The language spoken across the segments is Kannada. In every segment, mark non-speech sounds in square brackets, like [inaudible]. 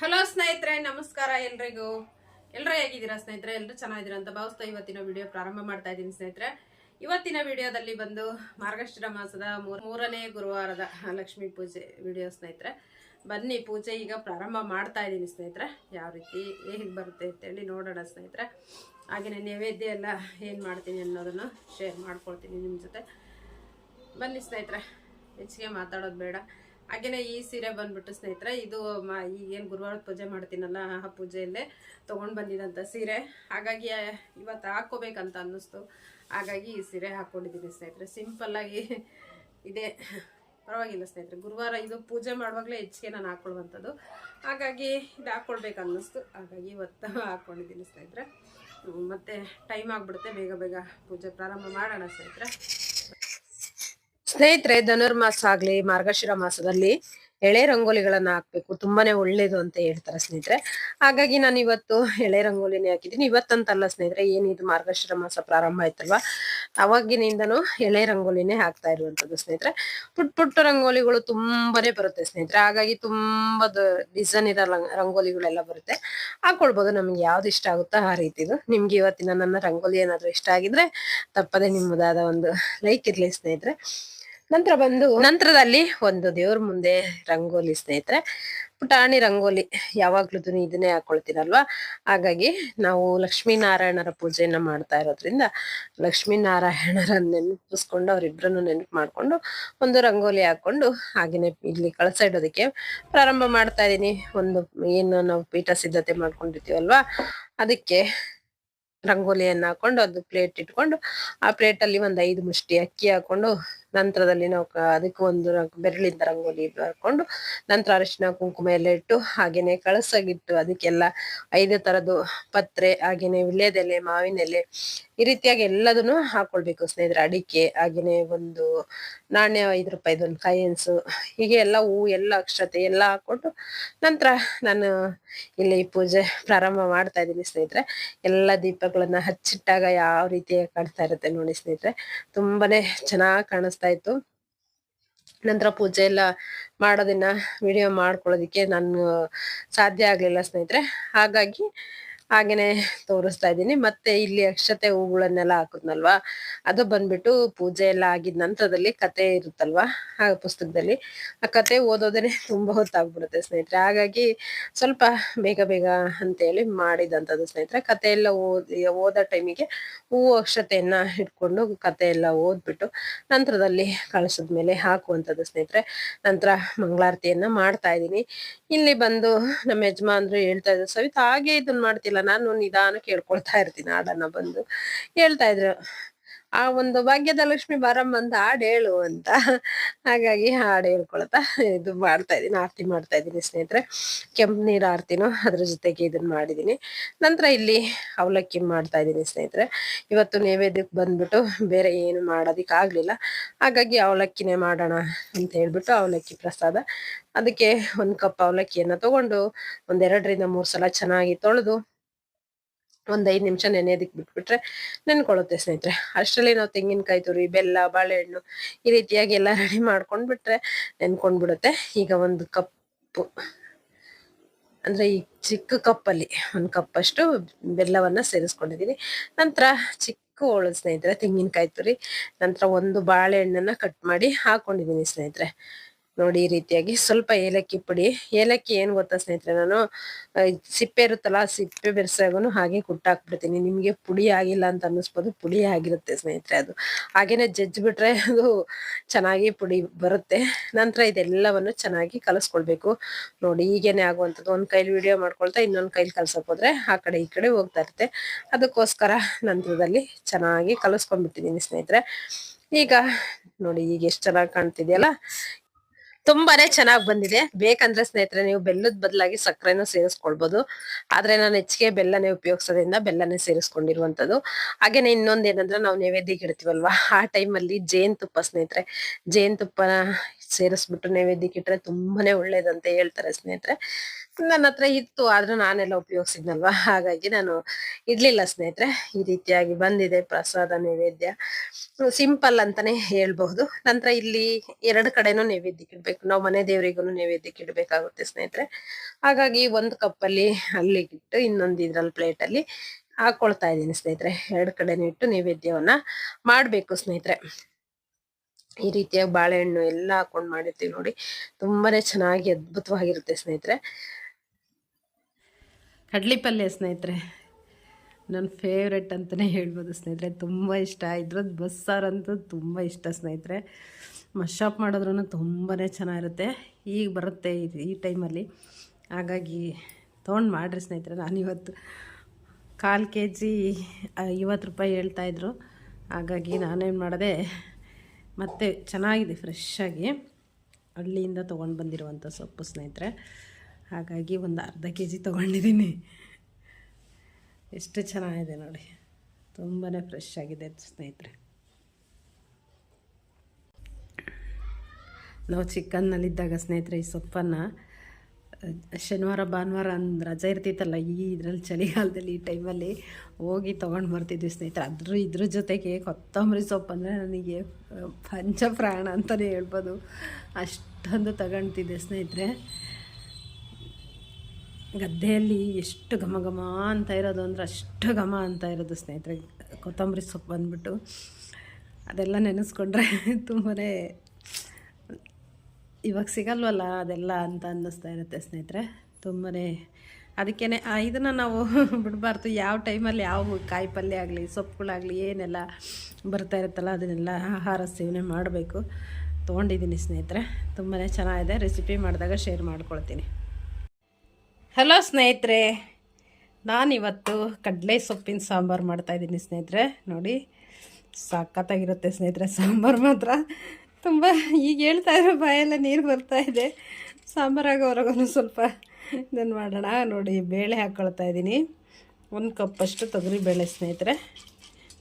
ಹಲೋ ಸ್ನೇಹಿತರೆ, ನಮಸ್ಕಾರ ಎಲ್ರಿಗೂ. ಎಲ್ಲರೂ ಹೇಗಿದ್ದೀರಾ ಸ್ನೇಹಿತರೆ? ಎಲ್ಲರೂ ಚೆನ್ನಾಗಿದ್ದೀರಾ ಅಂತ ಭಾವಿಸ್ತಾ ಇವತ್ತಿನ ವಿಡಿಯೋ ಪ್ರಾರಂಭ ಮಾಡ್ತಾ ಇದ್ದೀನಿ ಸ್ನೇಹಿತರೆ. ಇವತ್ತಿನ ವಿಡಿಯೋದಲ್ಲಿ ಬಂದು ಮಾರ್ಗಶಿರ ಮಾಸದ ಮೂರ್- ಮೂರನೇ ಗುರುವಾರದ ಲಕ್ಷ್ಮೀ ಪೂಜೆ ವಿಡಿಯೋ ಸ್ನೇಹಿತರೆ. ಬನ್ನಿ, ಪೂಜೆ ಈಗ ಪ್ರಾರಂಭ ಮಾಡ್ತಾ ಇದ್ದೀನಿ ಸ್ನೇಹಿತರೆ. ಯಾವ ರೀತಿ ಹೇಗೆ ಬರುತ್ತೆ ಅಂತೇಳಿ ನೋಡೋಣ ಸ್ನೇಹಿತರೆ. ಹಾಗೆಯೇ ನೈವೇದ್ಯ ಎಲ್ಲ ಏನು ಮಾಡ್ತೀನಿ ಅನ್ನೋದನ್ನು ಶೇರ್ ಮಾಡ್ಕೊಳ್ತೀನಿ ನಿಮ್ಮ ಜೊತೆ. ಬನ್ನಿ ಸ್ನೇಹಿತರೆ, ಹೆಚ್ಚಿಗೆ ಮಾತಾಡೋದು ಬೇಡ. ಹಾಗೇನೆ ಈ ಸೀರೆ ಬಂದ್ಬಿಟ್ಟು ಸ್ನೇಹಿತರೆ, ಇದು ಏನು ಗುರುವಾರದ ಪೂಜೆ ಮಾಡ್ತೀನಲ್ಲ, ಆ ಪೂಜೆಯಲ್ಲೇ ತೊಗೊಂಡು ಬಂದಿದ್ದಂಥ ಸೀರೆ. ಹಾಗಾಗಿ ಇವತ್ತು ಹಾಕ್ಕೋಬೇಕಂತ ಅನ್ನಿಸ್ತು. ಹಾಗಾಗಿ ಈ ಸೀರೆ ಹಾಕ್ಕೊಂಡಿದ್ದೀನಿ ಸ್ನೇಹಿತರೆ. ಸಿಂಪಲ್ಲಾಗಿ ಇದೆ. ಪರವಾಗಿಲ್ಲ ಸ್ನೇಹಿತರೆ. ಗುರುವಾರ ಇದು ಪೂಜೆ ಮಾಡುವಾಗಲೇ ಹೆಚ್ಚಿಗೆ ನಾನು ಹಾಕ್ಕೊಳ್ಳುವಂಥದ್ದು ಹಾಗಾಗಿ ಇದು ಹಾಕ್ಕೊಳ್ಬೇಕು ಅನ್ನಿಸ್ತು. ಹಾಗಾಗಿ ಇವತ್ತು ಹಾಕ್ಕೊಂಡಿದ್ದೀನಿ ಸ್ನೇಹಿತರೆ. ಮತ್ತೆ ಟೈಮ್ ಆಗಿಬಿಡುತ್ತೆ. ಬೇಗ ಬೇಗ ಪೂಜೆ ಪ್ರಾರಂಭ ಮಾಡೋಣ ಸ್ನೇಹಿತರೆ. ಸ್ನೇಹಿತರೆ ಧನುರ್ಮಾಸ ಆಗ್ಲಿ, ಮಾರ್ಗಶಿರ ಮಾಸದಲ್ಲಿ ಎಳೆ ರಂಗೋಲಿಗಳನ್ನ ಹಾಕ್ಬೇಕು. ತುಂಬಾನೇ ಒಳ್ಳೇದು ಅಂತ ಹೇಳ್ತಾರೆ ಸ್ನೇಹಿತರೆ. ಹಾಗಾಗಿ ನಾನು ಇವತ್ತು ಎಳೆ ರಂಗೋಲಿನೇ ಹಾಕಿದ್ದೀನಿ. ಇವತ್ತಂತಲ್ಲ ಸ್ನೇಹಿತರೆ, ಏನಿದು ಮಾರ್ಗಶಿರ ಮಾಸ ಪ್ರಾರಂಭ ಆಯ್ತಲ್ವಾ? ಅವಾಗಿನಿಂದನು ಎಳೆ ರಂಗೋಲಿನೇ ಹಾಕ್ತಾ ಇರುವಂತದ್ದು ಸ್ನೇಹಿತರೆ. ಪುಟ್ ಪುಟ್ಟ ರಂಗೋಲಿಗಳು ತುಂಬಾನೇ ಬರುತ್ತೆ ಸ್ನೇಹಿತರೆ. ಹಾಗಾಗಿ ತುಂಬಾ ಡಿಸೈನ್ ಇರೋ ರಂಗ್- ರಂಗೋಲಿಗಳೆಲ್ಲ ಬರುತ್ತೆ. ಹಾಕೊಳ್ಬೋದು. ನಮ್ಗೆ ಯಾವ್ದು ಇಷ್ಟ ಆಗುತ್ತೋ ಆ ರೀತಿದು. ನಿಮ್ಗೆ ಇವತ್ತಿನ ನನ್ನ ರಂಗೋಲಿ ಏನಾದ್ರು ಇಷ್ಟ ಆಗಿದ್ರೆ ತಪ್ಪದೆ ನಿಮ್ಮದಾದ ಒಂದು ಲೈಕ್ ಇರ್ಲಿ ಸ್ನೇಹಿತರೆ. ನಂತರ ಬಂದು ನಂತರದಲ್ಲಿ ಒಂದು ದೇವ್ರ ಮುಂದೆ ರಂಗೋಲಿ ಸ್ನೇಹಿತರೆ. ಪುಟಾಣಿ ರಂಗೋಲಿ ಯಾವಾಗ್ಲೂ ಇದನ್ನೇ ಹಾಕೊಳ್ತೀರಲ್ವಾ ಹಾಗಾಗಿ ನಾವು ಲಕ್ಷ್ಮೀನಾರಾಯಣರ ಪೂಜೆಯನ್ನ ಮಾಡ್ತಾ ಇರೋದ್ರಿಂದ ಲಕ್ಷ್ಮೀನಾರಾಯಣರ ನೆನಪಿಸ್ಕೊಂಡು ಅವರಿಬ್ಬರನ್ನು ನೆನಪು ಮಾಡ್ಕೊಂಡು ಒಂದು ರಂಗೋಲಿ ಹಾಕೊಂಡು ಹಾಗೇನೆ ಇಲ್ಲಿ ಕಳಸ ಇಡೋದಕ್ಕೆ ಪ್ರಾರಂಭ ಮಾಡ್ತಾ ಇದೀನಿ ಒಂದು ಏನು ನಾವು ಪೀಠ ಸಿದ್ಧತೆ ಮಾಡ್ಕೊಂಡಿರ್ತೀವಲ್ವಾ? ಅದಕ್ಕೆ ರಂಗೋಲಿಯನ್ನ ಹಾಕೊಂಡು ಅದು ಪ್ಲೇಟ್ ಇಟ್ಕೊಂಡು ಆ ಪ್ಲೇಟಲ್ಲಿ ಒಂದ್ ಐದು ಮುಷ್ಟಿ ಅಕ್ಕಿ ಹಾಕೊಂಡು ನಂತರದಲ್ಲಿ ನಾವು ಅದಕ್ಕೆ ಒಂದು ಬೆರಳಿಂದ ರಂಗೋಲಿ ಬರ್ಕೊಂಡು ನಂತರ ಅರಿಶಿನ ಕುಂಕುಮ ಎಲ್ಲ ಇಟ್ಟು ಹಾಗೇನೆ ಕಳಸಾಗಿಟ್ಟು ಅದಕ್ಕೆಲ್ಲ ಐದು ತರದ್ದು ಪತ್ರೆ, ಹಾಗೇನೆ ವಿಳ್ಯದೆಲೆ ಮಾವಿನ ಎಲೆ ಈ ರೀತಿಯಾಗಿ ಎಲ್ಲದನ್ನು ಹಾಕೊಳ್ಬೇಕು ಸ್ನೇಹಿತರೆ. ಅಡಿಕೆ, ಹಾಗೇನೆ ಒಂದು ನಾಣ್ಯ ಐದು ರೂಪಾಯಿದು ಒಂದು ಕೈಯನ್ಸು ಹೀಗೆ ಎಲ್ಲ ಹೂವು, ಎಲ್ಲ ಅಕ್ಷತೆ ಎಲ್ಲ ಹಾಕೊಂಡು ನಂತರ ನಾನು ಇಲ್ಲಿ ಪೂಜೆ ಪ್ರಾರಂಭ ಮಾಡ್ತಾ ಇದ್ದೀನಿ ಸ್ನೇಹಿತರೆ. ಎಲ್ಲ ದೀಪಗಳನ್ನ ಹಚ್ಚಿಟ್ಟಾಗ ಯಾವ ರೀತಿಯಾಗಿ ಕಾಣ್ತಾ ಇರುತ್ತೆ ನೋಡಿ ಸ್ನೇಹಿತರೆ. ತುಂಬಾನೇ ಚೆನ್ನಾಗಿ ಕಾಣಿಸ್ತಾ ಇತ್ತು. ನಂತರ ಪೂಜೆ ಎಲ್ಲ ಮಾಡೋದನ್ನ ವಿಡಿಯೋ ಮಾಡ್ಕೊಳ್ಳೋದಿಕ್ಕೆ ನಾನು ಸಾಧ್ಯ ಆಗ್ಲಿಲ್ಲ ಸ್ನೇಹಿತರೆ. ಹಾಗಾಗಿ ಹಾಗೇನೆ ತೋರಿಸ್ತಾ ಇದ್ದೀನಿ. ಮತ್ತೆ ಇಲ್ಲಿ ಅಕ್ಷತೆ ಹೂಗಳನ್ನೆಲ್ಲ ಹಾಕುದ್ನಲ್ವಾ? ಅದು ಬಂದ್ಬಿಟ್ಟು ಪೂಜೆ ಎಲ್ಲ ಆಗಿದ ನಂತರದಲ್ಲಿ ಕತೆ ಇರುತ್ತಲ್ವಾ? ಆ ಪುಸ್ತಕದಲ್ಲಿ. ಆ ಕತೆ ಓದೋದೇನೆ ತುಂಬಾ ಹೊತ್ತಾಗ್ಬಿಡುತ್ತೆ ಸ್ನೇಹಿತರೆ. ಹಾಗಾಗಿ ಸ್ವಲ್ಪ ಬೇಗ ಬೇಗ ಅಂತೇಳಿ ಮಾಡಿದಂಥದ್ದು ಸ್ನೇಹಿತರೆ. ಕತೆ ಎಲ್ಲ ಓದಿ, ಓದೋ ಟೈಮಿಗೆ ಹೂವು ಅಕ್ಷತೆಯನ್ನ ಇಟ್ಕೊಂಡು ಕತೆ ಎಲ್ಲ ಓದ್ಬಿಟ್ಟು ನಂತರದಲ್ಲಿ ಕಳಿಸಿದ ಮೇಲೆ ಹಾಕುವಂಥದ್ದು ಸ್ನೇಹಿತರೆ. ನಂತರ ಮಂಗಳಾರತಿಯನ್ನ ಮಾಡ್ತಾ ಇದ್ದೀನಿ. ಇಲ್ಲಿ ಬಂದು ನಮ್ಮ ಯಜಮಾನ್ರು ಹೇಳ್ತಾ ಇದ್ರು, ಸವಿತ, ಹಾಗೆ ಇದನ್ನ ಮಾಡ್ತಿಲ್ಲ ನಾನು ನಿಧಾನ ಕೇಳ್ಕೊಳ್ತಾ ಇರ್ತೀನಿ ಹಾಡನ್ನ ಬಂದು. ಹೇಳ್ತಾ ಇದ್ರು, ಆ ಒಂದು ಭಾಗ್ಯದ ಲಕ್ಷ್ಮಿ ಬಾರಮ್ಮ ಅಂತ ಹಾಡು ಹೇಳು ಅಂತ. ಹಾಗಾಗಿ ಹಾಡು ಹೇಳ್ಕೊಳ್ತಾ ಇದು ಮಾಡ್ತಾ ಇದೀನಿ ಆರತಿ ಮಾಡ್ತಾ ಇದೀನಿ ಸ್ನೇಹಿತರೆ. ಕೆಂಪು ನೀರು ಆರತಿನೂ ಅದ್ರ ಜೊತೆಗೆ ಇದನ್ನ ಮಾಡಿದ್ದೀನಿ. ನಂತರ ಇಲ್ಲಿ ಅವಲಕ್ಕಿ ಮಾಡ್ತಾ ಇದೀನಿ ಸ್ನೇಹಿತರೆ. ಇವತ್ತು ನೈವೇದ್ಯಕ್ಕೆ ಬಂದ್ಬಿಟ್ಟು ಬೇರೆ ಏನು ಮಾಡೋದಿಕ್ ಆಗ್ಲಿಲ್ಲ. ಹಾಗಾಗಿ ಅವಲಕ್ಕಿನೇ ಮಾಡೋಣ ಅಂತ ಹೇಳ್ಬಿಟ್ಟು ಅವಲಕ್ಕಿ ಪ್ರಸಾದ. ಅದಕ್ಕೆ ಒಂದು ಕಪ್ ಅವಲಕ್ಕಿಯನ್ನ ತಗೊಂಡು ಒಂದೆರಡರಿಂದ ಮೂರು ಸಲ ಚೆನ್ನಾಗಿ ತೊಳೆದು ಒಂದ್ ಐದು ನಿಮಿಷ ನೆನೆಯೋದಕ್ಕೆ ಬಿಟ್ಬಿಟ್ರೆ ನೆನ್ಕೊಳ್ಳುತ್ತೆ ಸ್ನೇಹಿತರೆ. ಅಷ್ಟರಲ್ಲಿ ನಾವು ತೆಂಗಿನಕಾಯಿ ತುರಿ, ಬೆಲ್ಲ, ಬಾಳೆಹಣ್ಣು ಈ ರೀತಿಯಾಗಿ ಎಲ್ಲ ರೆಡಿ ಮಾಡ್ಕೊಂಡ್ಬಿಟ್ರೆ ನೆನ್ಕೊಂಡ್ಬಿಡುತ್ತೆ. ಈಗ ಒಂದು ಕಪ್ಪು. ಅಂದ್ರೆ ಈ ಚಿಕ್ಕ ಕಪ್ಪಲ್ಲಿ ಒಂದು ಕಪ್ಪಷ್ಟು ಬೆಲ್ಲವನ್ನು ಸೇರಿಸ್ಕೊಂಡಿದೀನಿ. ನಂತರ ಚಿಕ್ಕ ಹೋಳು ಸ್ನೇಹಿತರೆ ತೆಂಗಿನಕಾಯಿ ತುರಿ, ನಂತರ ಒಂದು ಬಾಳೆಹಣ್ಣನ್ನ ಕಟ್ ಮಾಡಿ ಹಾಕೊಂಡಿದ್ದೀನಿ ಸ್ನೇಹಿತರೆ. ನೋಡಿ ಈ ರೀತಿಯಾಗಿ ಸ್ವಲ್ಪ ಏಲಕ್ಕಿ ಪುಡಿ. ಏಲಕ್ಕಿ ಏನು ಗೊತ್ತಾ ಸ್ನೇಹಿತರೆ ನಾನು ಸಿಪ್ಪೆ ಇರುತ್ತಲ್ಲ ಸಿಪ್ಪೆ ಬೆರೆಸಾಗೂ ಹಾಗೆ ಕುಟ್ಟಾಕ್ಬಿಡ್ತೀನಿ. ನಿಮಗೆ ಪುಡಿ ಆಗಿಲ್ಲ ಅಂತ ಅನ್ನಿಸ್ಬೋದು, ಪುಡಿ ಆಗಿರುತ್ತೆ ಸ್ನೇಹಿತರೆ ಅದು. ಹಾಗೇನೆ ಜಜ್ಜಿ ಬಿಟ್ರೆ ಅದು ಚೆನ್ನಾಗಿ ಪುಡಿ ಬರುತ್ತೆ. ನಂತರ ಇದೆಲ್ಲವನ್ನು ಚೆನ್ನಾಗಿ ಕಲಿಸ್ಕೊಳ್ಬೇಕು. ನೋಡಿ ಈಗೇನೆ ಆಗುವಂಥದ್ದು, ಒಂದು ಕೈಲಿ ವಿಡಿಯೋ ಮಾಡ್ಕೊಳ್ತಾ ಇನ್ನೊಂದು ಕೈಲಿ ಕಲ್ಸಕ್ ಹೋದ್ರೆ ಆ ಕಡೆ ಈ ಕಡೆ ಹೋಗ್ತಾ ಇರುತ್ತೆ. ಅದಕ್ಕೋಸ್ಕರ ನಂತರದಲ್ಲಿ ಚೆನ್ನಾಗಿ ಕಲಿಸ್ಕೊಂಡ್ಬಿಡ್ತೀನಿ ಸ್ನೇಹಿತರೆ. ಈಗ ನೋಡಿ ಈಗ ಎಷ್ಟು ಚೆನ್ನಾಗಿ ಕಾಣ್ತಿದೆಯಲ್ಲ ತುಂಬಾನೇ ಚೆನ್ನಾಗಿ ಬಂದಿದೆ. ಬೇಕಂದ್ರೆ ಸ್ನೇಹಿತರೆ, ನೀವು ಬೆಲ್ಲದ ಬದಲಾಗಿ ಸಕ್ಕರೆನೂ ಸೇರಿಸ್ಕೊಳ್ಬಹುದು ಆದ್ರೆ ನಾನು ಹೆಚ್ಚಿಗೆ ಬೆಲ್ಲನೇ ಉಪಯೋಗಿಸೋದ್ರಿಂದ ಬೆಲ್ಲನೇ ಸೇರಿಸ್ಕೊಂಡಿರುವಂತದ್ದು ಹಾಗೇನೆ ಇನ್ನೊಂದ್ ಏನಂದ್ರೆ ನಾವು ನೈವೇದ್ಯಕ್ಕೆ ಇಡ್ತೀವಲ್ವಾ? ಆ ಟೈಮಲ್ಲಿ ಜೇನುತುಪ್ಪ ಸ್ನೇಹಿತರೆ. ಜೇನುತುಪ್ಪನ ಸೇರಿಸ್ಬಿಟ್ಟು ನೈವೇದ್ಯಕ್ಕೆ ಇಟ್ರೆ ತುಂಬಾನೇ ಒಳ್ಳೇದಂತ ಹೇಳ್ತಾರೆ ಸ್ನೇಹಿತರೆ. ನನ್ನ ಹತ್ರ ಇತ್ತು, ಆದ್ರೆ ನಾನೆಲ್ಲ ಉಪಯೋಗಿಸಿದ್ನಲ್ವಾ? ಹಾಗಾಗಿ ನಾನು ಇಡ್ಲಿಲ್ಲ ಸ್ನೇಹಿತರೆ. ಈ ರೀತಿಯಾಗಿ ಬಂದಿದೆ ಪ್ರಸಾದ, ನೈವೇದ್ಯ. ಸಿಂಪಲ್ ಅಂತಾನೆ ಹೇಳ್ಬಹುದು. ನಂತರ ಇಲ್ಲಿ ಎರಡು ಕಡೆನೂ ನೈವೇದ್ಯಕ್ಕೆ ಇಡ್ಬೇಕು. ನಾವು ಮನೆ ದೇವರಿಗೂ ನೈವೇದ್ಯಕ್ಕೆ ಇಡಬೇಕಾಗುತ್ತೆ ಸ್ನೇಹಿತರೆ. ಹಾಗಾಗಿ ಒಂದು ಕಪ್ಪಲ್ಲಿ ಅಲ್ಲಿಗಿಟ್ಟು ಇನ್ನೊಂದು ಇದ್ರಲ್ಲಿ ಪ್ಲೇಟ್ ಅಲ್ಲಿ ಹಾಕೊಳ್ತಾ ಇದ್ದೀನಿ ಸ್ನೇಹಿತರೆ. ಎರಡು ಕಡೆನೂ ಇಟ್ಟು ನೈವೇದ್ಯವನ್ನ ಮಾಡ್ಬೇಕು ಸ್ನೇಹಿತರೆ. ಈ ರೀತಿಯಾಗಿ ಬಾಳೆಹಣ್ಣು ಎಲ್ಲ ಹಾಕೊಂಡು ಮಾಡಿರ್ತೀವಿ ನೋಡಿ. ತುಂಬಾನೇ ಚೆನ್ನಾಗಿ ಅದ್ಭುತವಾಗಿರುತ್ತೆ ಸ್ನೇಹಿತರೆ. ಕಡ್ಲಿ ಪಲ್ಯ ಸ್ನೇಹಿತರೆ. ನನ್ನ ಫೇವ್ರೆಟ್ ಅಂತಲೇ ಹೇಳ್ಬೋದು ಸ್ನೇಹಿತರೆ. ತುಂಬ ಇಷ್ಟ. ಇದ್ರದ್ದು ಬಸ್ಸಾರಂತೂ ತುಂಬ ಇಷ್ಟ ಸ್ನೇಹಿತರೆ. ಮಶಾಪ್ ಮಾಡಿದ್ರೂ ತುಂಬಾ ಚೆನ್ನಾಗಿರುತ್ತೆ. ಈಗ ಬರುತ್ತೆ ಈ- ಟೈಮಲ್ಲಿ ಹಾಗಾಗಿ ತೊಗೊಂಡು ಮಾಡಿರಿ ಸ್ನೇಹಿತರೆ. ನಾನು ಇವತ್ತು ಕಾಲು ಕೆ ಜಿ ಐವತ್ತು ರೂಪಾಯಿ ಹೇಳ್ತಾಯಿದ್ರು ಹಾಗಾಗಿ ನಾನೇನು ಮಾಡಿದೆ ಮತ್ತು ಚೆನ್ನಾಗಿದೆ ಫ್ರೆಶ್ಶಾಗಿ ಹಳ್ಳಿಯಿಂದ ತೊಗೊಂಡು ಬಂದಿರುವಂಥ ಸೊಪ್ಪು ಸ್ನೇಹಿತರೆ. ಹಾಗಾಗಿ ಒಂದು ಅರ್ಧ ಕೆ ಜಿ ತೊಗೊಂಡಿದ್ದೀನಿ ಎಷ್ಟು ಚೆನ್ನಾಗಿದೆ ನೋಡಿ. ತುಂಬಾ ಫ್ರೆಶ್ ಆಗಿದೆ ಸ್ನೇಹಿತರೆ. ನಾವು ಚಿಕನ್ನಲ್ಲಿದ್ದಾಗ ಸ್ನೇಹಿತರೆ ಈ ಸೊಪ್ಪನ್ನು ಶನಿವಾರ, ಭಾನುವಾರ ಅಂದ್ರೆ ರಜೆ ಇರ್ತಿತ್ತಲ್ಲ, ಈ ಇದರಲ್ಲಿ ಚಳಿಗಾಲದಲ್ಲಿ, ಈ ಟೈಮಲ್ಲಿ ಹೋಗಿ ತೊಗೊಂಡು ಬರ್ತಿದ್ವಿ ಸ್ನೇಹಿತರೆ. ಅದ್ರ ಇದ್ರ ಜೊತೆಗೆ ಕೊತ್ತಂಬರಿ ಸೊಪ್ಪು ಅಂದರೆ ನನಗೆ ಪಂಚಪ್ರಾಣ ಅಂತಲೇ ಹೇಳ್ಬೋದು. ಅಷ್ಟೊಂದು ತಗೊಳ್ತಿದ್ದೆ ಸ್ನೇಹಿತರೆ. ಗದ್ದೆಯಲ್ಲಿ ಎಷ್ಟು ಘಮ ಘಮ ಅಂತ ಇರೋದು ಅಂದರೆ ಅಷ್ಟು ಘಮ ಅಂತ ಇರೋದು ಸ್ನೇಹಿತರೆ. ಕೊತ್ತಂಬರಿ ಸೊಪ್ಪು ಬಂದ್ಬಿಟ್ಟು ಅದೆಲ್ಲ ನೆನೆಸ್ಕೊಂಡ್ರೆ [laughs] ತುಂಬಾ ಇವಾಗ ಸಿಗಲ್ವಲ್ಲ ಅದೆಲ್ಲ ಅಂತ ಅನ್ನಿಸ್ತಾ ಇರುತ್ತೆ ಸ್ನೇಹಿತರೆ. ತುಂಬಾ ಅದಕ್ಕೇ ಇದನ್ನು ನಾವು [laughs] ಬಿಡಬಾರ್ದು. ಯಾವ ಟೈಮಲ್ಲಿ ಯಾವ ಕಾಯಿ ಪಲ್ಯ ಆಗಲಿ, ಸೊಪ್ಪುಗಳಾಗಲಿ, ಏನೆಲ್ಲ ಬರ್ತಾ ಇರುತ್ತಲ್ಲ ಅದನ್ನೆಲ್ಲ ಆಹಾರ ಸೇವನೆ ಮಾಡಬೇಕು. ತೊಗೊಂಡಿದ್ದೀನಿ ಸ್ನೇಹಿತರೆ. ತುಂಬಾ ಚೆನ್ನಾಗಿದೆ. ರೆಸಿಪಿ ಮಾಡಿದಾಗ ಶೇರ್ ಮಾಡ್ಕೊಳ್ತೀನಿ. ಹಲೋ ಸ್ನೇಹಿತರೆ. ನಾನಿವತ್ತು ಕಡಲೆ ಸೊಪ್ಪಿನ ಸಾಂಬಾರು ಮಾಡ್ತಾಯಿದ್ದೀನಿ ಸ್ನೇಹಿತರೆ. ನೋಡಿ ಸಖತ್ತಾಗಿರುತ್ತೆ ಸ್ನೇಹಿತರೆ ಸಾಂಬಾರು ಮಾತ್ರ. ತುಂಬ ಈಗ ಹೇಳ್ತಾ ಇರೋ ಬಾಯೆಲ್ಲ ನೀರು ಬರ್ತಾ ಇದೆ. ಸಾಂಬಾರಾಗೋವರೆಗೂ ಸ್ವಲ್ಪ ಇದನ್ನು ಮಾಡೋಣ. ನೋಡಿ, ಬೇಳೆ ಹಾಕ್ಕೊಳ್ತಾ ಇದ್ದೀನಿ ಒಂದು ಕಪ್ಪಷ್ಟು ತೊಗರಿ ಬೇಳೆ ಸ್ನೇಹಿತರೆ.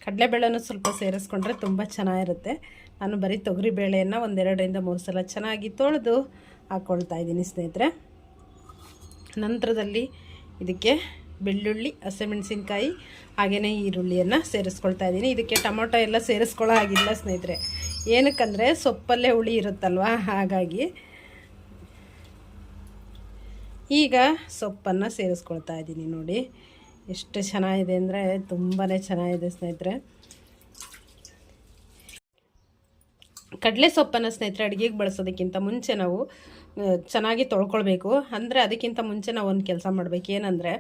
ಕಡಲೆಬೇಳೆನೂ ಸ್ವಲ್ಪ ಸೇರಿಸ್ಕೊಂಡ್ರೆ ತುಂಬ ಚೆನ್ನಾಗಿರುತ್ತೆ. ನಾನು ಬರೀ ತೊಗರಿ ಬೇಳೆಯನ್ನು ಒಂದೆರಡರಿಂದ ಮೂರು ಸಲ ಚೆನ್ನಾಗಿ ತೊಳೆದು ಹಾಕ್ಕೊಳ್ತಾ ಇದ್ದೀನಿ ಸ್ನೇಹಿತರೆ. ನಂತರದಲ್ಲಿ ಇದಕ್ಕೆ ಬೆಳ್ಳುಳ್ಳಿ, ಹಸಿಮೆಣಸಿನ್ಕಾಯಿ ಹಾಗೆಯೇ ಈರುಳ್ಳಿಯನ್ನು ಸೇರಿಸ್ಕೊಳ್ತಾ ಇದ್ದೀನಿ ಇದಕ್ಕೆ ಟೊಮೊಟೊ ಎಲ್ಲ ಸೇರಿಸ್ಕೊಳ್ಳೋ ಹಾಗಿಲ್ಲ ಸ್ನೇಹಿತರೆ. ಏನಕ್ಕಂದರೆ ಸೊಪ್ಪಲ್ಲೇ ಹುಳಿ ಇರುತ್ತಲ್ವ? ಹಾಗಾಗಿ ಈಗ ಸೊಪ್ಪನ್ನು ಸೇರಿಸ್ಕೊಳ್ತಾ ಇದ್ದೀನಿ ನೋಡಿ. ಎಷ್ಟು ಚೆನ್ನಾಗಿದೆ ಅಂದರೆ ತುಂಬಾ ಚೆನ್ನಾಗಿದೆ ಸ್ನೇಹಿತರೆ. ಕಡಲೆ ಸೊಪ್ಪನ್ನು ಸ್ನೇಹಿತರೆ ಅಡುಗೆಗೆ ಬಳಸೋದಕ್ಕಿಂತ ಮುಂಚೆ ನಾವು ಚೆನ್ನಾಗಿ ತೊಳ್ಕೊಳ್ಬೇಕು. ಅಂದರೆ ಅದಕ್ಕಿಂತ ಮುಂಚೆ ನಾವು ಒಂದು ಕೆಲಸ ಮಾಡಬೇಕು. ಏನಂದರೆ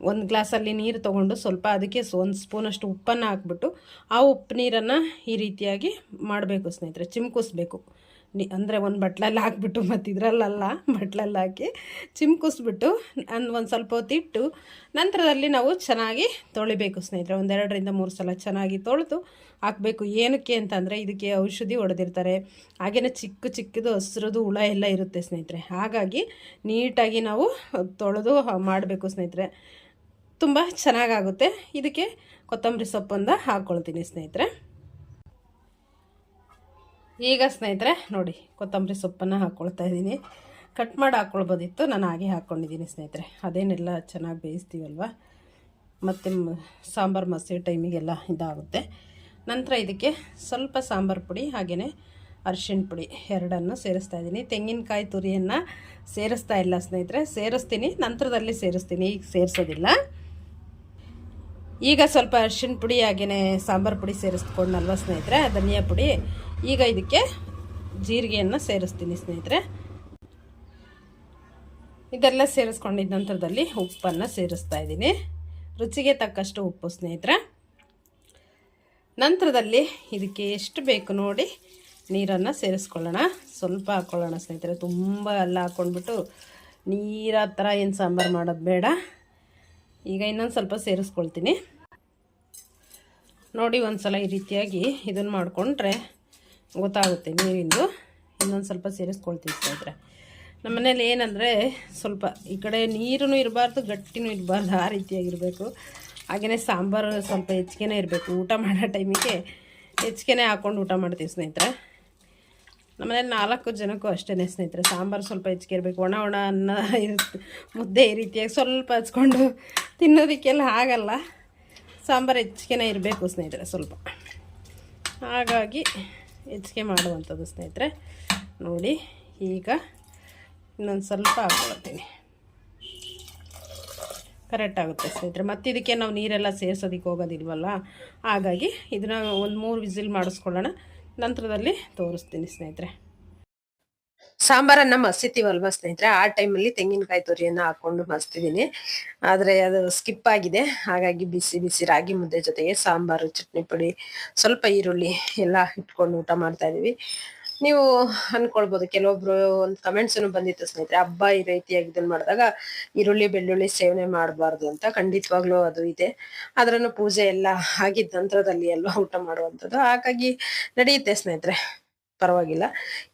ಒಂದು ಗ್ಲಾಸಲ್ಲಿ ನೀರು ತೊಗೊಂಡು ಸ್ವಲ್ಪ ಅದಕ್ಕೆ ಒಂದು ಸ್ಪೂನಷ್ಟು ಉಪ್ಪನ್ನು ಹಾಕ್ಬಿಟ್ಟು ಆ ಉಪ್ಪು ನೀರನ್ನು ಈ ರೀತಿಯಾಗಿ ಮಾಡಬೇಕು ಸ್ನೇಹಿತರೆ, ಚಿಮ್ಕಿಸ್ಬೇಕು. ನಿ ಅಂದರೆ ಒಂದು ಬಟ್ಲಲ್ಲಿ ಹಾಕ್ಬಿಟ್ಟು ಮತ್ತು ಇದರಲ್ಲ ಬಟ್ಲಲ್ಲಿ ಹಾಕಿ ಚಿಮ್ಕಿಸ್ಬಿಟ್ಟು ಅಂದ್ ಒಂದು ಸ್ವಲ್ಪ ಹೊತ್ತಿಟ್ಟು ನಂತರದಲ್ಲಿ ನಾವು ಚೆನ್ನಾಗಿ ತೊಳಿಬೇಕು ಸ್ನೇಹಿತರೆ. ಒಂದೆರಡರಿಂದ ಮೂರು ಸಲ ಚೆನ್ನಾಗಿ ತೊಳೆದು ಹಾಕಬೇಕು. ಏನಕ್ಕೆ ಅಂತಂದರೆ ಇದಕ್ಕೆ ಔಷಧಿ ಹೊಡೆದಿರ್ತಾರೆ. ಹಾಗೆಯೇ ಚಿಕ್ಕ ಚಿಕ್ಕದು ಹಸ್ರದು ಹುಳ ಎಲ್ಲ ಇರುತ್ತೆ ಸ್ನೇಹಿತರೆ. ಹಾಗಾಗಿ ನೀಟಾಗಿ ನಾವು ತೊಳೆದು ಮಾಡಬೇಕು ಸ್ನೇಹಿತರೆ. ತುಂಬ ಚೆನ್ನಾಗಾಗುತ್ತೆ. ಇದಕ್ಕೆ ಕೊತ್ತಂಬರಿ ಸೊಪ್ಪೊಂದ ಹಾಕ್ಕೊಳ್ತೀನಿ ಸ್ನೇಹಿತರೆ. ಈಗ ಸ್ನೇಹಿತರೆ, ನೋಡಿ, ಕೊತ್ತಂಬರಿ ಸೊಪ್ಪನ್ನು ಹಾಕ್ಕೊಳ್ತಾ ಇದ್ದೀನಿ. ಕಟ್ ಮಾಡಿ ಹಾಕ್ಕೊಳ್ಬೋದಿತ್ತು ನಾನು ಹಾಗೆ ಹಾಕ್ಕೊಂಡಿದ್ದೀನಿ ಸ್ನೇಹಿತರೆ. ಅದೇನೆಲ್ಲ ಚೆನ್ನಾಗಿ ಬೇಯಿಸ್ತೀವಲ್ವ? ಮತ್ತು ಸಾಂಬಾರು ಮಸಿ ಟೈಮಿಗೆಲ್ಲ ಇದಾಗುತ್ತೆ. ನಂತರ ಇದಕ್ಕೆ ಸ್ವಲ್ಪ ಸಾಂಬಾರು ಪುಡಿ, ಹಾಗೆಯೇ ಅರಿಶಿಣ ಪುಡಿ ಎರಡನ್ನು ಸೇರಿಸ್ತಾ ಇದ್ದೀನಿ. ತೆಂಗಿನಕಾಯಿ ತುರಿಯನ್ನು ಸೇರಿಸ್ತಾ ಇಲ್ಲ ಸ್ನೇಹಿತರೆ. ಸೇರಿಸ್ತೀನಿ, ನಂತರದಲ್ಲಿ ಸೇರಿಸ್ತೀನಿ. ಈಗ ಸೇರಿಸೋದಿಲ್ಲ. ಈಗ ಸ್ವಲ್ಪ ಅರಿಶಿಣ ಪುಡಿ ಹಾಗೆಯೇ ಸಾಂಬಾರು ಪುಡಿ ಸೇರಿಸ್ಕೊಂಡಲ್ವ ಸ್ನೇಹಿತರೆ? ಧನಿಯಾ ಪುಡಿ. ಈಗ ಇದಕ್ಕೆ ಜೀರಿಗೆಯನ್ನು ಸೇರಿಸ್ತೀನಿ ಸ್ನೇಹಿತರೆ. ಇದೆಲ್ಲ ಸೇರಿಸ್ಕೊಂಡಿದ್ದ ನಂತರದಲ್ಲಿ ಉಪ್ಪನ್ನು ಸೇರಿಸ್ತಾ ಇದ್ದೀನಿ. ರುಚಿಗೆ ತಕ್ಕಷ್ಟು ಉಪ್ಪು ಸ್ನೇಹಿತರೆ. ನಂತರದಲ್ಲಿ ಇದಕ್ಕೆ ಎಷ್ಟು ಬೇಕು ನೋಡಿ ನೀರನ್ನು ಸೇರಿಸ್ಕೊಳ್ಳೋಣ. ಸ್ವಲ್ಪ ಹಾಕ್ಕೊಳ್ಳೋಣ ಸ್ನೇಹಿತರೆ. ತುಂಬ ಎಲ್ಲ ಹಾಕ್ಕೊಂಡ್ಬಿಟ್ಟು ನೀರ ಥರ ಏನು ಸಾಂಬಾರು ಮಾಡೋದು ಬೇಡ. ಈಗ ಇನ್ನೊಂದು ಸ್ವಲ್ಪ ಸೇರಿಸ್ಕೊಳ್ತೀನಿ. ನೋಡಿ ಒಂದು ಸಲ ಈ ರೀತಿಯಾಗಿ ಇದನ್ನು ಮಾಡಿಕೊಂಡ್ರೆ ಗೊತ್ತಾಗುತ್ತೆ ನೀರಿಂದು. ಇನ್ನೊಂದು ಸ್ವಲ್ಪ ಸೇರಿಸ್ಕೊಳ್ತೀನಿ ಸ್ನೇಹಿತರೆ. ನಮ್ಮ ಮನೇಲಿ ಏನಂದರೆ ಸ್ವಲ್ಪ ಈ ಕಡೆ ನೀರೂ ಇರಬಾರ್ದು, ಗಟ್ಟಿನೂ ಇರಬಾರ್ದು, ಆ ರೀತಿಯಾಗಿರಬೇಕು ಹಾಗೆಯೇ ಸಾಂಬಾರು ಸ್ವಲ್ಪ ಹೆಚ್ಚಿಗೆನೇ ಇರಬೇಕು. ಊಟ ಮಾಡೋ ಟೈಮಿಗೆ ಹೆಚ್ಚಿಗೆನೇ ಹಾಕ್ಕೊಂಡು ಊಟ ಮಾಡ್ತೀವಿ ಸ್ನೇಹಿತರೆ. ನಮ್ಮನೇಲಿ ನಾಲ್ಕು ಜನಕ್ಕೂ ಅಷ್ಟೇ ಸ್ನೇಹಿತರೆ. ಸಾಂಬಾರು ಸ್ವಲ್ಪ ಹೆಚ್ಚಿಗೆ ಇರಬೇಕು. ಒಣ ಒಣ ಅನ್ನ ಇರುತ್ತೆ. ಮುದ್ದೆ ಈ ರೀತಿಯಾಗಿ ಸ್ವಲ್ಪ ಹಚ್ಕೊಂಡು ತಿನ್ನೋದಕ್ಕೆಲ್ಲ ಆಗಲ್ಲ. ಸಾಂಬಾರು ಹೆಚ್ಚಿಗೆನೇ ಇರಬೇಕು ಸ್ನೇಹಿತರೆ ಸ್ವಲ್ಪ. ಹಾಗಾಗಿ ಹೆಚ್ಚಿಗೆ ಮಾಡುವಂಥದ್ದು ಸ್ನೇಹಿತರೆ. ನೋಡಿ, ಈಗ ಇನ್ನೊಂದು ಸ್ವಲ್ಪ ಹಾಕ್ಕೊಳ್ತೀನಿ. ಕರೆಕ್ಟ್ ಆಗುತ್ತೆ ಸ್ನೇಹಿತರೆ. ಮತ್ತೆ ಇದಕ್ಕೆ ನಾವು ನೀರೆಲ್ಲ ಸೇರ್ಸೋದಕ್ಕೆ ಹೋಗೋದಿಲ್ವಲ್ಲ? ಹಾಗಾಗಿ ಇದನ್ನ ಒಂದು ಮೂರು ವಿಸಿಲ್ ಮಾಡಿಸ್ಕೊಳ್ಳೋಣ. ನಂತರದಲ್ಲಿ ತೋರಿಸ್ತೀನಿ ಸ್ನೇಹಿತರೆ. ಸಾಂಬಾರನ್ನ ಮಸ್ತಿತೀವಲ್ವಾ ಸ್ನೇಹಿತರೆ? ಆ ಟೈಮಲ್ಲಿ ತೆಂಗಿನಕಾಯಿ ತುರಿಯನ್ನು ಹಾಕೊಂಡು ಮಸ್ತಿದ್ದೀನಿ ಆದರೆ ಅದು ಸ್ಕಿಪ್ ಆಗಿದೆ. ಹಾಗಾಗಿ ಬಿಸಿ ಬಿಸಿ ರಾಗಿ ಮುದ್ದೆ ಜೊತೆಗೆ ಸಾಂಬಾರು, ಚಟ್ನಿ ಪುಡಿ, ಸ್ವಲ್ಪ ಈರುಳ್ಳಿ ಎಲ್ಲ ಇಟ್ಕೊಂಡು ಊಟ ಮಾಡ್ತಾ ಇದೀವಿ. ನೀವು ಅನ್ಕೊಳ್ಬೋದು. ಕೆಲವೊಬ್ರು ಒಂದು ಕಮೆಂಟ್ಸ್ ಬಂದಿತ್ತು ಸ್ನೇಹಿತರೆ, ಹಬ್ಬ ಈ ರೀತಿಯಾಗಿ ಇದನ್ನ ಮಾಡಿದಾಗ ಈರುಳ್ಳಿ, ಬೆಳ್ಳುಳ್ಳಿ ಸೇವನೆ ಮಾಡಬಾರ್ದು ಅಂತ ಖಂಡಿತವಾಗ್ಲೂ ಅದು ಇದೆ. ಅದರನ್ನು ಪೂಜೆ ಎಲ್ಲ ಆಗಿದ್ದ ನಂತರದಲ್ಲಿ ಅಲ್ವಾ ಊಟ ಮಾಡುವಂಥದ್ದು. ಹಾಗಾಗಿ ನಡೆಯುತ್ತೆ ಸ್ನೇಹಿತರೆ, ಪರವಾಗಿಲ್ಲ.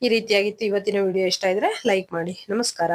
ಈ ರೀತಿಯಾಗಿತ್ತು ಇವತ್ತಿನ ವಿಡಿಯೋ ಇಷ್ಟ ಇದ್ರೆ ಲೈಕ್ ಮಾಡಿ. ನಮಸ್ಕಾರ.